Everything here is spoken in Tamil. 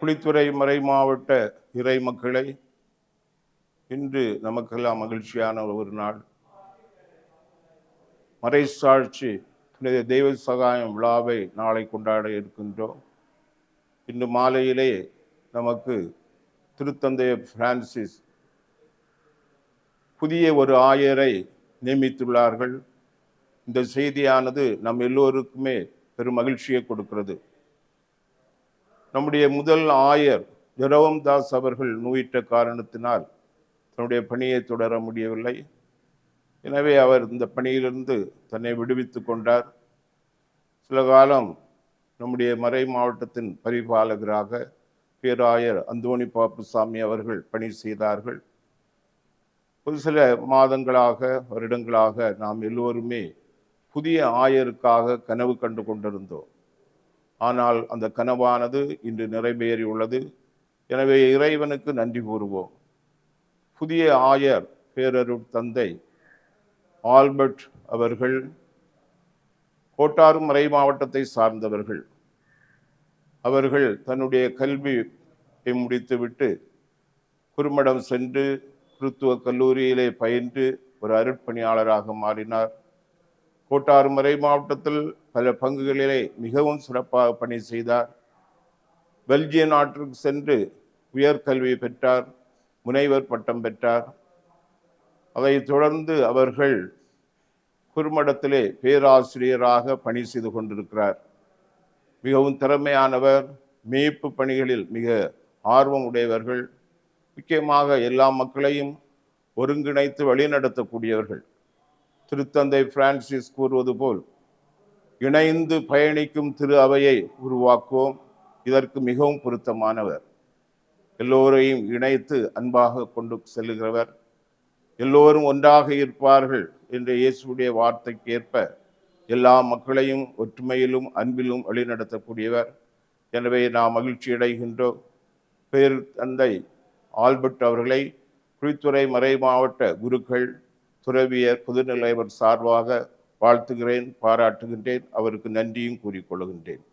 குளித்துறை மறை மாவட்ட இறை மக்களை இன்று நமக்கெல்லாம் மகிழ்ச்சியான ஒரு நாள். மறைசாட்சி புனித தெய்வ சகாயம் விழாவை நாளை கொண்டாட இருக்கின்றோம். இன்று மாலையிலே நமக்கு திருத்தந்தை பிரான்சிஸ் புதிய ஒரு ஆயரை நியமித்துள்ளார்கள். இந்த செய்தியானது நம் எல்லோருக்குமே பெரும் மகிழ்ச்சியை கொடுக்கிறது. நம்முடைய முதல் ஆயர் ஜெரோம் தாஸ் அவர்கள் நோயிட்ட காரணத்தினால் தன்னுடைய பணியை தொடர முடியவில்லை. எனவே அவர் இந்த பணியிலிருந்து தன்னை விடுவித்து கொண்டார். சில காலம் நம்முடைய மறை மாவட்டத்தின் பரிபாலகராக பேராயர் அந்தோணி பாப்புசாமி அவர்கள் பணி செய்தார்கள். ஒரு சில மாதங்களாக வருடங்களாக நாம் எல்லோருமே புதிய ஆயருக்காக கனவு கண்டு கொண்டிருந்தோம். ஆனால் அந்த கனவானது இன்று நிறைவேறியுள்ளது. எனவே இறைவனுக்கு நன்றி கூறுவோம். புதிய ஆயர் பேரருட் தந்தை ஆல்பர்ட் அவர்கள் கோட்டாறு மறை மாவட்டத்தை சார்ந்தவர்கள். அவர்கள் தன்னுடைய கல்வியை முடித்துவிட்டு குறுமடம் சென்று கிறித்துவ கல்லூரியிலே பயின்று ஒரு அருட்பணியாளராக மாறினார். கோட்டாறு மறை மாவட்டத்தில் பல பங்குகளிலே மிகவும் சிறப்பாக பணி செய்தார். பெல்ஜிய நாட்டிற்கு சென்று உயர்கல்வி பெற்றார் முனைவர் பட்டம் பெற்றார். அதைத் தொடர்ந்து அவர்கள் குறுமடத்திலே பேராசிரியராக பணி செய்து கொண்டிருக்கிறார். மிகவும் திறமையானவர் மீட்பு பணிகளில் மிக ஆர்வம் உடையவர்கள் முக்கியமாக எல்லா மக்களையும் ஒருங்கிணைத்து வழிநடத்தக்கூடியவர்கள். திருத்தந்தை பிரான்சிஸ் கூறுவது போல் இணைந்து பயணிக்கும் திரு அவையை உருவாக்குவோம். இதற்கு மிகவும் பொருத்தமானவர். எல்லோரையும் இணைத்து அன்பாக கொண்டு செல்கிறவர். எல்லோரும் ஒன்றாக இருப்பார்கள் என்ற இயேசுடைய வார்த்தைக்கு ஏற்ப எல்லா மக்களையும் ஒற்றுமையிலும் அன்பிலும் வழிநடத்தக்கூடியவர். எனவே நாம் மகிழ்ச்சி அடைகின்றோம். பேர் தந்தை ஆல்பர்ட் அவர்களை குழித்துறை மறை மாவட்ட குருக்கள் துறவியர் பொதுநிலைவர் சார்பாக வாழ்த்துகிறேன் பாராட்டுகின்றேன் அவருக்கு நன்றியும் கூறிக்கொள்கின்றேன்